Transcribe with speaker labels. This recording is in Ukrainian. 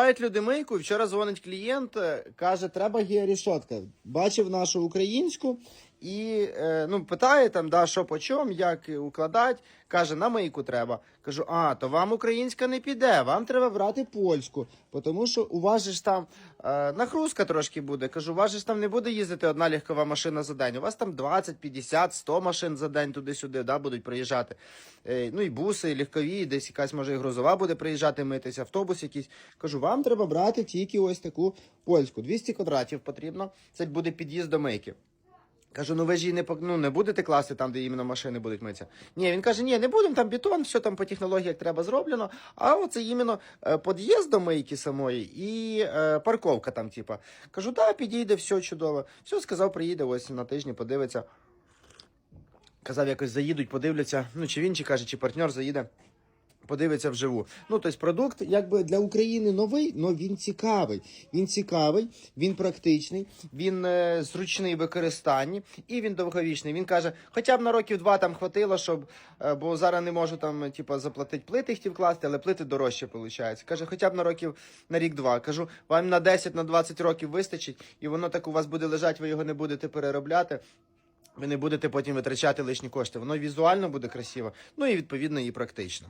Speaker 1: Мають люди мийку, вчора дзвонить клієнт, е, каже, треба георішотка. Бачив нашу українську і е, ну, питає там, да, що по чому, як укладати. Каже, на мийку треба. Кажу, а, то вам українська не піде, вам треба брати польську, тому що у вас же ж там е, нагрузка трошки буде. Кажу, у вас же ж там не буде їздити одна легкова машина за день. У вас там 20, 50, 100 машин за день туди-сюди да, будуть приїжджати. Е, ну і буси, і легкові, і десь якась може і грузова буде приїжджати митись, автобус якийсь. Кажу, вам треба брати тільки ось таку польську. 200 квадратів потрібно. Це буде під'їзд до мийки. Кажу, ну ви ж її не ну, не будете класти там, де іменно машини будуть митися. Ні, він каже, ні, не будемо, там бетон, все там по технологіях треба зроблено. А оце іменно е, під'їзд до мийки самої і е, парковка там, типа. Кажу, так, підійде, все чудово. Все, сказав, приїде ось на тижні, подивиться. Казав, якось заїдуть, подивляться. Ну, чи він, чи каже, чи партнер заїде. Подивиться вживу. Ну, тобто продукт якби для України новий, але він цікавий. Він цікавий, він практичний, він е, зручний в використанні і він довговічний. Він каже, хоча б на років два там хватило, щоб, е, бо зараз не можу там, типу, заплатити плити хотів класти, але плити дорожче виходить. Каже, хоча б на років на рік-два. Кажу, вам на 10 на 20 років вистачить, і воно так у вас буде лежати, ви його не будете переробляти. Ви не будете потім витрачати лишні кошти. Воно візуально буде красиво, ну і відповідно і практично.